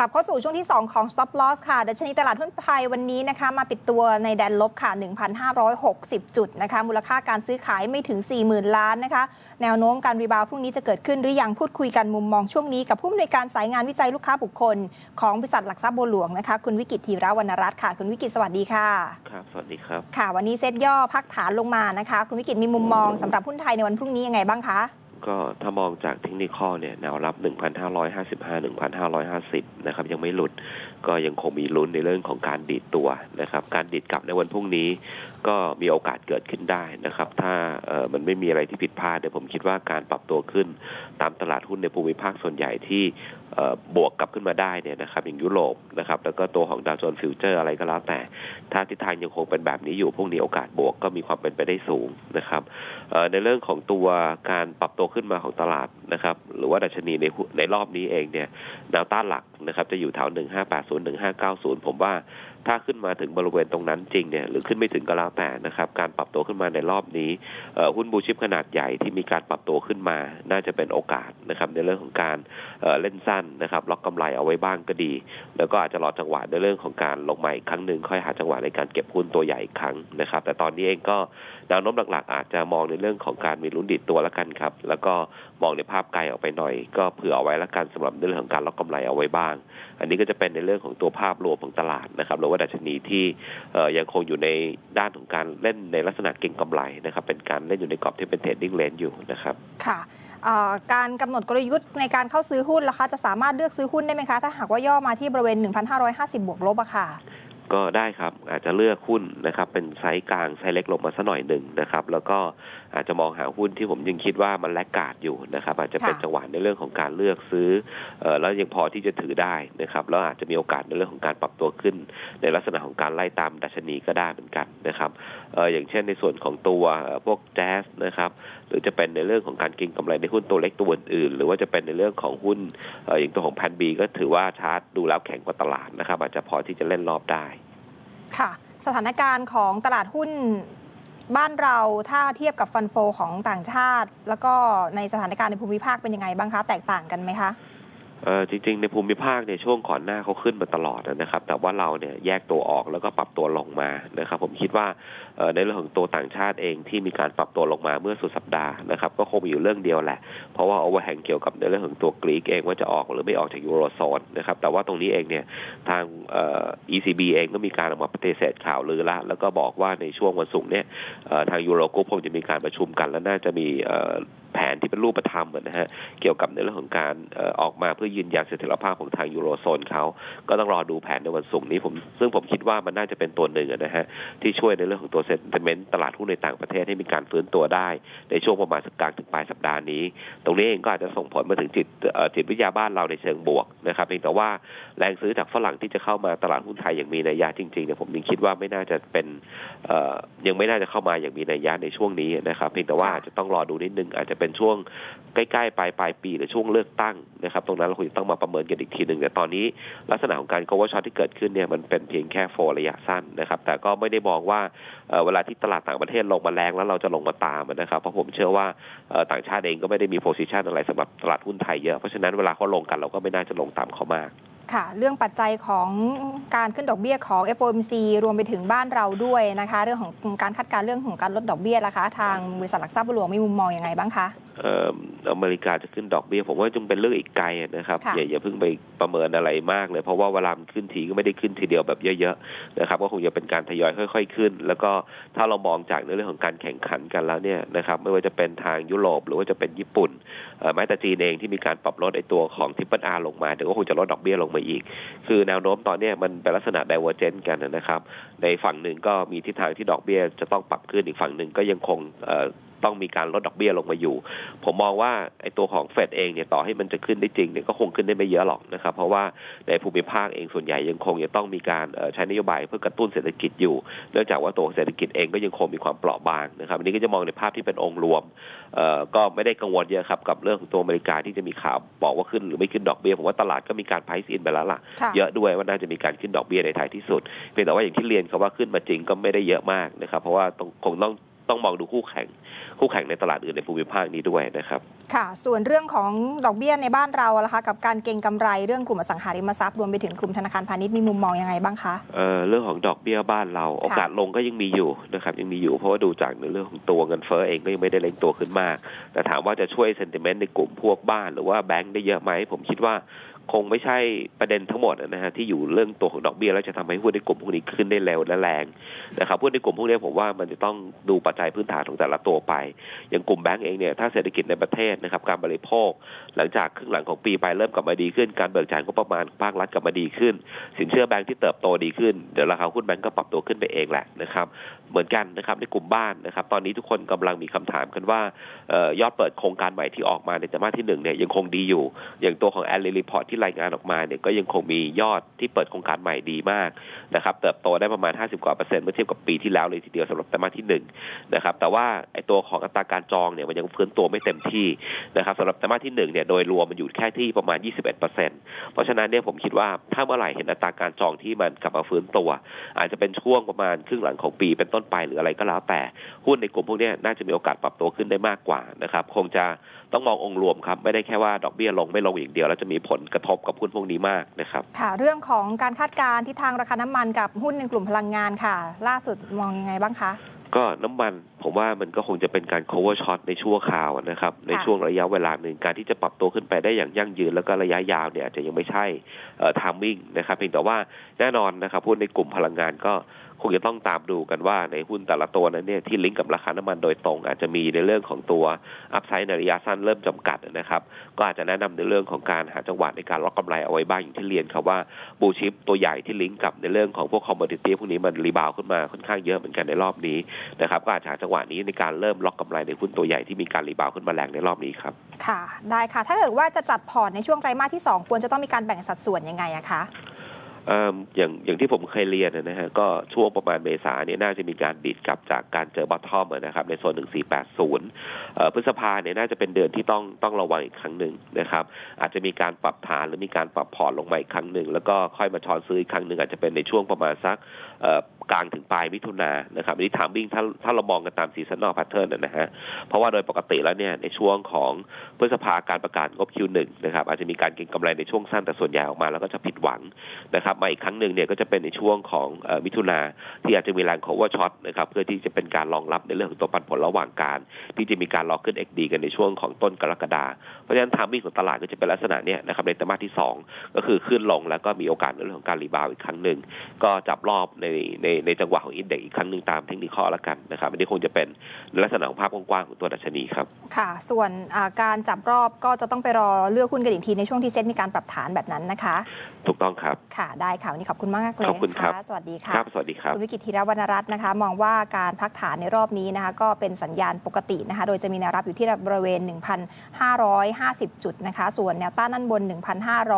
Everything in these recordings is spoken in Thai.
กลับเข้าสู่ช่วงที่ 2 ของ Stop Loss ค่ะ ดัชนีตลาดหุ้นไทยวันนี้นะคะ มาปิดตัวในแดนลบค่ะ 1,560 จุดนะคะ มูลค่าการซื้อขายไม่ถึง 40,000 ล้านนะคะ แนวโน้มการรีบาวด์พรุ่งนี้จะเกิดขึ้นหรือยังพูดคุยกันมุมมองช่วงนี้กับผู้อำนวยการสายงานวิจัยลูกค้าบุคคล ของบริษัทหลักทรัพย์บัวหลวงนะคะ คุณวิกิตธีระวรรณรัตน์ค่ะ คุณวิกิตสวัสดีค่ะ ครับ สวัสดีครับ ค่ะ วันนี้เซ็ตย่อพักฐานลงมานะคะ คุณวิกิตมีมุมมองสำหรับหุ้นไทยในวันพรุ่งนี้ยังไงบ้างคะ ก็ถ้ามองจากเทคนิคอเนี่ยแนวรับ 1,555 1,550 นะครับ ยังไม่หลุดก็ยังคงมีลุ้นในเรื่องของการดีดตัวนะครับ การดีดกลับในวันพรุ่งนี้ก็มีโอกาสเกิดขึ้นได้นะครับ ถ้ามันไม่มีอะไรที่ผิดพลาดเดี๋ยวผมคิดว่าการปรับตัวขึ้นตามตลาดหุ้นในภูมิภาคส่วนใหญ่ที่บวกกลับขึ้นมาได้เนี่ยนะครับ อย่างยุโรปนะครับ แล้วก็ตัวของดาวโจนส์ฟิวเจอร์อะไรก็แล้วแต่ ถ้าทิศทางยังคงเป็นแบบนี้อยู่พวกนี้โอกาสบวกก็มีความเป็นไปได้สูงนะครับในเรื่องของตัวการปรับตัวขึ้นมาของตลาด นะครับหรือว่าดัชนีในในรอบนี้เองเนี่ยแนวต้านหลักนะครับจะอยู่แถว 1580 1590 ผมว่าถ้าขึ้นมาถึงบริเวณตรงนั้นจริงเนี่ยหรือขึ้นไม่ถึงก็แล้วแต่นะครับการปรับตัวขึ้นมาในรอบนี้หุ้นบูชิปขนาดใหญ่ที่มีการปรับตัวขึ้นมา น่าจะเป็นโอกาสนะครับในเรื่องของการเเล่นสั้นนะครับล็อกกำไรเอาไว้บ้างก็ดี แล้วก็อาจจะรอจังหวะในเรื่องของการลงใหม่ครั้งหนึ่งค่อยหาจังหวะในการเก็บหุ้นตัวใหญ่อีกครั้งนะครับ แต่ตอนนี้เองก็แนวโน้มหลักๆ อาจจะมองในเรื่องของการมีลุ้นดิดตัวแล้วกันครับแล้วก็มองในภาพาพไกลออกไปหน่อย ก็เผื่อเอาไว้แล้วกันสำหรับในเรื่องของการล็อกกำไรเอาไว้บ้าง อันนี้ก็จะเป็นในเรื่องของตัวภาพรวมของตลาดนะครับหรือว่าดัชนีที่ยังคงอยู่ในด้านของการเล่นในลักษณะเก็งกำไรนะครับเป็นการเล่นอยู่ในกรอบที่เป็นเทรดดิ้งเลนอยู่นะครับค่ะการกำหนดกลยุทธ์ในการเข้าซื้อหุ้นล่ะคะจะสามารถเลือกซื้อหุ้นได้ไหมคะ ถ้าหากว่าย่อมาที่บริเวณ 1,550 บวกลบอะค่ะ ก็ได้ครับอาจจะเลือกหุ้นนะครับ เป็นไซส์กลางไซส์เล็กลงมาสักหน่อยหนึ่งนะครับ แล้วก็อาจจะมองหาหุ้นที่ผมยังคิดว่ามันแลกกาดอยู่นะครับ อาจจะเป็นจังหวะในเรื่องของการเลือกซื้อออแล้วยังพอที่จะถือได้นะครับแล้วอาจจะมีโอกาสในเรื่องของการปรับตัวขึ้น ในลักษณะของการไล่ตามดัชนีก็ได้เหมือนกันนะครับออย่างเช่นในส่วนของตัวพวกแจ๊สนะครับหรือจะเป็นในเรื่องของการก็งกำไรในหุ้นตัวเล็กตัวอื่นๆหรือว่าจะเป็นในเรื่องของหุ้นอออย่างตัวของแพนบีก็ถือว่าชาร์ตดูแล้วแข็งกว่าตลาดนะครับ อาจจะพอที่จะเล่นรอบได้ ค่ะ สถานการณ์ของตลาดหุ้นบ้านเราถ้าเทียบกับฟันโฟของต่างชาติ แล้วก็ในสถานการณ์ในภูมิภาคเป็นยังไงบ้างคะ แตกต่างกันไหมคะ เออจริง ๆ ในภูมิภาคเนี่ยช่วงก่อนหน้าเขาขึ้นมาตลอดนะครับ แต่ว่าเราเนี่ยแยกตัวออกแล้วก็ปรับตัวลงมานะครับ ผมคิดว่าในเรื่องของตัวต่างชาติเองที่มีการปรับตัวลงมาเมื่อสุดสัปดาห์นะครับ ก็คงมีอยู่เรื่องเดียวแหละ เพราะว่าโอเวอร์แฮงเกี่ยวกับในเรื่องของตัวกรีกเองว่าจะออกหรือไม่ออกจากยูโรโซนนะครับ แต่ว่าตรงนี้เองเนี่ยทางเอ่อ ECB เองก็มีการออกมาปฏิเสธข่าวลือละแล้วก็บอกว่าในช่วงวันศุกร์เนี่ยทางยูโรกรุ๊ปคงจะมีการประชุมกัน แล้วน่าจะมีเอ่อ ที่เป็นรูปธรรมนะฮะเกี่ยวกับในเรื่องของการออกมาเพื่อยืนยันเสถียรภาพของทางยูโรโซนเขาก็ต้องรอดูแผนในวันศุกร์นี้ผมซึ่งผมคิดว่ามันน่าจะเป็นตัวหนึ่งนะฮะที่ช่วยในเรื่องของตัวเซ็นติเมนต์ตลาดหุ้นในต่างประเทศให้มีการฟื้นตัวได้ ในช่วงประมาณสักกลางถึงปลายสัปดาห์นี้ ตรงนี้เองก็อาจจะส่งผลมาถึงจิตจิตวิทยาบ้านเราในเชิงบวกนะครับเพียงแต่ว่าแรงซื้อจากฝรั่งที่จะเข้ามาตลาดหุ้นไทยอย่างมีนัยยะจริงๆเนี่ยผมยังคิดว่าไม่น่าจะเป็นยังไม่น่าจะเข้ามาอย่างมีนัยยะในช่วงนี้นะครับเพียงแต่ว่าจจะต้องรอดูนิดนึงอาจจะเป็นช่วงวงใกล้ๆปลายปลายปีหรือช่วงเลือกตั้งนะครับ ตรงนั้นเราคงจะต้องมาประเมินกันอีกทีหนึ่งแต่ตอนนี้ลักษณะของการ cover short ที่เกิดขึ้นเนี่ยมันเป็นเพียงแค่โฟระยะสั้นนะครับ แต่ก็ไม่ได้มองว่าเเวลาที่ตลาดต่างประเทศลงมาแรงแล้วเราจะลงมาตามนะครับเพราะผมเชื่อว่าต่างชาติเองก็ไม่ได้มีโพซิชันอะไรสำหรับตลาดหุ้นไทยเยอะเพราะฉะนั้นเวลาเขาลงกันเราก็ไม่น่าจะลงตามเขามาก ค่ะ เรื่องปัจจัยของการขึ้นดอกเบี้ยของ FOMC รวมไปถึงบ้านเราด้วยนะคะ เรื่องของการคาดการณ์เรื่องของการลดดอกเบี้ยนะคะ ทางบริษัทหลักทรัพย์บัวหลวงมีมุมมองยังไงบ้างคะเอ่ออเมริกาจะขึ้นดอกเบี้ยผมว่าจึงเป็นเรื่องอีกไกลนะครับค่ะอย่าอย่าเพิ่งไปประเมินอะไรมากเลยเพราะว่าเวลามันขึ้นทีก็ไม่ได้ขึ้นทีเดียวแบบเยอะๆนะครับก็คงจะเป็นการทยอยค่อย ๆ ขึ้น แล้วก็ถ้าเรามองจากในเรื่องของการแข่งขันกันแล้วเนี่ยนะครับไม่ว่าจะเป็นทางยุโรปหรือว่าจะเป็นญี่ปุ่นเอ่อแม้แต่จีนเองที่มีการปรับลดไอ้ตัวของทิปเปิลอาร์ลงมาเดี๋ยวก็คงจะลดดอกเบี้ยลงมาไปอีก คือแนวโน้มตอนนี้มันเป็นลักษณะไดเวอร์เจนกันนะครับ ในฝั่งหนึ่งก็มีทิศทางที่ดอกเบี้ยจะต้องปรับขึ้นอีกฝั่งหนึ่งก็ยังคง ต้องมีการลดดอกเบี้ยลงมาอยู่ ผมมองว่าไอ้ตัวของเฟดเองเนี่ยต่อให้มันจะขึ้นได้จริงเนี่ยก็คงขึ้นได้ไม่เยอะหรอกนะครับ เพราะว่าในภูมิภาคเองส่วนใหญ่ยังคงจะต้องมีการเอ่อใช้นโยบายเพื่อกระตุ้นเศรษฐกิจอยู่ เนื่องจากว่าตัวเศรษฐกิจเองก็ยังคงมีความเปราะบางนะครับอันนี้ก็จะมองในภาพที่เป็นองค์รวมเอ่อก็ไม่ได้กังวลเยอะครับกับเรื่องของตัวอเมริกาที่จะมีข่าวบอกว่าขึ้นหรือไม่ขึ้นดอกเบี้ยผมว่าตลาดก็มีการ price in ไปแล้วล่ะค่ะ เยอะด้วยว่าน่าจะมีการขึ้นดอกเบี้ยในท้ายที่สุดเพียงแต่ว่าอย่างที่เรียนครับว่าขึ้นมาจริงก็ไม่ได้เยอะมากนะครับ เพราะว่าต้องคงต้อง ต้องมองดูคู่แข่ง คู่แข่งในตลาดอื่นในภูมิภาคนี้ด้วยนะครับ ค่ะ ส่วนเรื่องของดอกเบี้ยในบ้านเราล่ะคะกับการเก็งกำไรเรื่องกลุ่มอสังหาริมทรัพย์รวมไปถึงกลุ่มธนาคารพาณิชย์มีมุมมองยังไงบ้างคะเอ่อเรื่องของดอกเบี้ยบ้านเรา โอกาสลงก็ยังมีอยู่นะครับยังมีอยู่เพราะว่าดูจากในเรื่องของตัวเงินเฟ้อเองก็ยังไม่ได้เล็งตัวขึ้นมาก แต่ถามว่าจะช่วยเซนติเมนต์ในกลุ่มพวกบ้าน หรือว่าแบงก์ได้เยอะไหมผมคิดว่า คงไม่ใช่ประเด็นทั้งหมดนะฮะที่อยู่เรื่องตัวของดอกเบี้ยแล้วจะทำให้หุ้นในกลุ่มพวกนี้ขึ้นได้เร็วและแรงนะครับหุ้นในกลุ่มพวกนี้ผมว่ามันจะต้องดูปัจจัยพื้นฐานของแต่ละตัวไป อย่างกลุ่มแบงก์เองเนี่ยถ้าเศรษฐกิจในประเทศนะครับการบริโภค หลังจากครึ่งหลังของปีไปเริ่มกลับมาดีขึ้น การเบิกจ่ายงบประมาณภาครัฐกลับมาดีขึ้น สินเชื่อแบงก์ที่เติบโตดีขึ้นเดี๋ยวราคาหุ้นแบงก์ก็ปรับตัวขึ้นไปเองแหละนะครับเหมือนกันนะครับในกลุ่มบ้านนะครับตอนนี้ทุกคนกำลังมีคำถามกันว่าออยอดเปิดโครงการใหม่ที่ออกมาในไตรมาสที่หนึ่งเนี่ยยังคงดีอยู่ อย่างตัวของแอลลีรีพอร์ตที่รายงานออกมาเนี่ยก็ยังคงมียอดที่เปิดโครงการใหม่ดีมากนะครับ เติบโตได้ประมาณ 50 กว่าเปอร์เซ็นต์เมื่อเทียบกับปีที่แล้วเลยทีเดียวสำหรับไตรมาสที่หนึ่งนะครับ แต่ว่าไอตัวของอัตราการจองเนี่ยมันยังฟื้นตัวไม่เต็มที่นะครับสำหรับไตรมาสที่หนึ่งเนี่ยโดยรวมมันอยู่แค่ที่ประมาณ 21 เปอร์เซ็นต์เพราะฉะนั้นเนี่ยผมคิดว่าถ้าเมื่อไหร่เห็นอัตราการจองที่มันกลับมาฟื้นตัว อาจจะเป็นช่วงประมาณครึ่งหลังของปีเป็นต้นไปหรืออะไรก็แล้วแต่หุ้นในกลุ่มพวกนี้น่าจะมีโอกาสปรับตัวขึ้นได้มากกว่านะครับคงจะต้องมององค์รวมครับไม่ได้แค่ว่าดอกเบี้ยลงไม่ลงอย่างเดียวแล้วจะมีผลกระทบกับหุ้นพวกนี้มากนะครับ ค่ะ เรื่องของการคาดการณ์ทิศทางราคาน้ำมันกับหุ้นในกลุ่มพลังงานค่ะ ล่าสุดมองยังไงบ้างคะก็น้ำมันผมว่ามันก็คงจะเป็นการ cover shot ในชั่วคราวนะครับ ในช่วงระยะเวลาหนึ่งการที่จะปรับตัวขึ้นไปได้อย่างยั่งยืนแล้วก็ระยะยาวเนี่ยอาจจะยังไม่ใช่เอ่อ timing นะครับเพียงแต่ว่าแน่นอนนะครับหุ้นในกลุ่มพลังงานก็ คงจะต้องตามดูกันว่าในหุ้นแต่ละตัวนั้นเนี่ยที่ลิงก์กับราคาน้ำมันโดยตรง อาจจะมีในเรื่องของตัวอัพไซด์ในระยะสั้นเริ่มจำกัดนะครับ ก็อาจจะแนะนำในเรื่องของการหาจังหวะในการล็อกกำไรเอาไว้บ้างอย่างที่เรียนครับว่าบูชิปตัวใหญ่ที่ลิงก์กับในเรื่องของพวกคอมม o ดิตี้พวกนี้มันรีบาวขึ้นมาค่อนข้างเยอะเหมือนกันในรอบนี้นะครับก็อาจจะหาจังหวะนี้ในการเริ่มล็อกกำไรในหุ้นตัวใหญ่ที่มีการรีบาวขึ้นมาแรงในรอบนี้ครับค่ะได้ค่ะ ถ้าเกิดว่าจะจัดพอร์ตในช่วงไตรมาสที่ 2 ควรจะต้องมีการแบ่งสัดส่วนยังไงอะคะ อย่างอย่างที่ผมเคยเรียนนะฮะก็ช่วงประมาณเมษาเนี่ยน่าจะมีการดีดกลับจากการเจอบอททอมนะครับในโซน 1480เอ่อพฤษภาเนี่ยน่าจะเป็นเดือนที่ต้องต้องระวังอีกครั้งหนึ่งนะครับ อาจจะมีการปรับฐานหรือมีการปรับพอร์ตลงมาอีกครั้งหนึ่ง แล้วก็ค่อยมาช้อนซื้ออีกครั้งหนึ่งอาจจะเป็นในช่วงประมาณสัก กลางถึงปลายมิถุนานะครับอันนี้ถามวิ่งถ้าถ้าเรามองกันตามซีซันนอลแพทเทิร์นนะฮะเพราะว่าโดยปกติแล้วเนี่ยในช่วงของพฤษภาการประกาศงบ Q1 นะครับอาจจะมีการเก็งกำไรในช่วงสั้นแต่ส่วนใหญ่ออกมาแล้วก็จะผิดหวังนะครับมาอีกครั้งหนึ่งเนี่ยก็จะเป็นในช่วงของอมิถุนาที่อาจจะมีแรง cover shot นะครับเพื่อที่จะเป็นการรองรับในเรื่องของตัวปันผลระหว่างการ ที่จะมีการรอขึ้น XD กันในช่วงของต้นกรกฎาเพราะฉะนั้นทามมิ่งของตลาดก็จะเป็นลักษณะเนี้ยนะครับในไตรมาสที่สองก็คือขึ้นลงแล้วก็มีโอกาสในเรื่องของการรีบาวอีกครั้งหนึ่งก็จับรอบในในในจังหวะของอินเด็กอีกครั้งหนึ่งตามเทคนิคข้อละกันนะครับอันนี้คงจะเป็นลักษณะของภาพกว้างๆของตัวดัชนีครับ ค่ะ ส่วนอ่าการจับรอบก็จะต้องไปรอเลือกหุ้นกันอีกทีในช่วงที่เซ็ตมีการปรับฐานแบบนั้นนะคะ ถูกต้องครับ ค่ะได้ค่ะวันนี้ขอบคุณมากเลยขอบคุณครับนะะสวัสดีค่ะครับสวัสดีครับคุณวิกิตธีรวรรณรัตน์นะคะ มองว่าการพักฐานในรอบนี้นะคะ ก็เป็นสัญญาณปกตินะคะ โดยจะมีแนวรับอยู่ที่บริเวณ 1,550 จุดนะคะ ส่วนแนวต้านด้านบน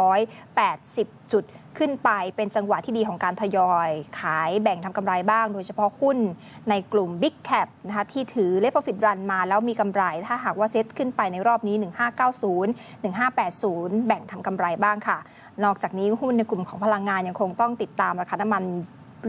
1,580 จุด ขึ้นไปเป็นจังหวะที่ดีของการทยอย ขายแบ่งทำกำไรบ้าง โดยเฉพาะหุ้นในกลุ่ม Big Cap นะคะที่ถือเลฟ Profit Run มาแล้วมีกำไร ถ้าหากว่าเซ็ตขึ้นไปในรอบนี้ 1590 1580 แบ่งทำกำไรบ้างค่ะ นอกจากนี้หุ้นในกลุ่มของพลังงานยังคงต้องติดตามราคาน้ำมัน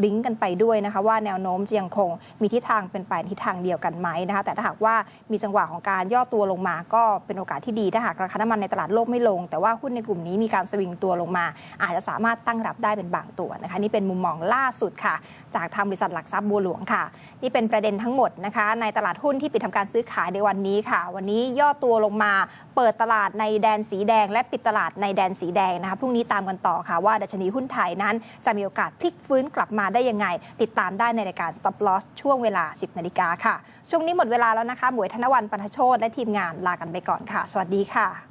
ลิงก์กันไปด้วยนะคะว่าแนวโน้มจะยังคงมีทิศทางเป็นไปทิศทางเดียวกันไหมนะคะแต่ถ้าหากว่ามีจังหวะของการย่อตัวลงมา ก็เป็นโอกาสที่ดีถ้าหากราคาน้ำมันในตลาดโลกไม่ลง แต่ว่าหุ้นในกลุ่มนี้มีการสวิงตัวลงมา อาจจะสามารถตั้งรับได้เป็นบางตัวนะคะนี่เป็นมุมมองล่าสุดค่ะ จากทางบริษัทหลักทรัพย์บัวหลวงค่ะ นี่เป็นประเด็นทั้งหมดนะคะ ในตลาดหุ้นที่ปิดทำการซื้อขายในวันนี้ค่ะ วันนี้ย่อตัวลงมา เปิดตลาดในแดนสีแดง และปิดตลาดในแดนสีแดงนะคะพรุ่งนี้ตามกันต่อค่ะว่าดัชนีหุ้นไทยนั้นจะมีโอกาสพลิกฟื้นกลับมาได้ยังไง ติดตามได้ในรายการ Stop Loss ช่วงเวลา 10นาฬิกาค่ะ ช่วงนี้หมดเวลาแล้วนะคะหมวยธนวันปันทโชตและทีมงานลากันไปก่อนค่ะ สวัสดีค่ะ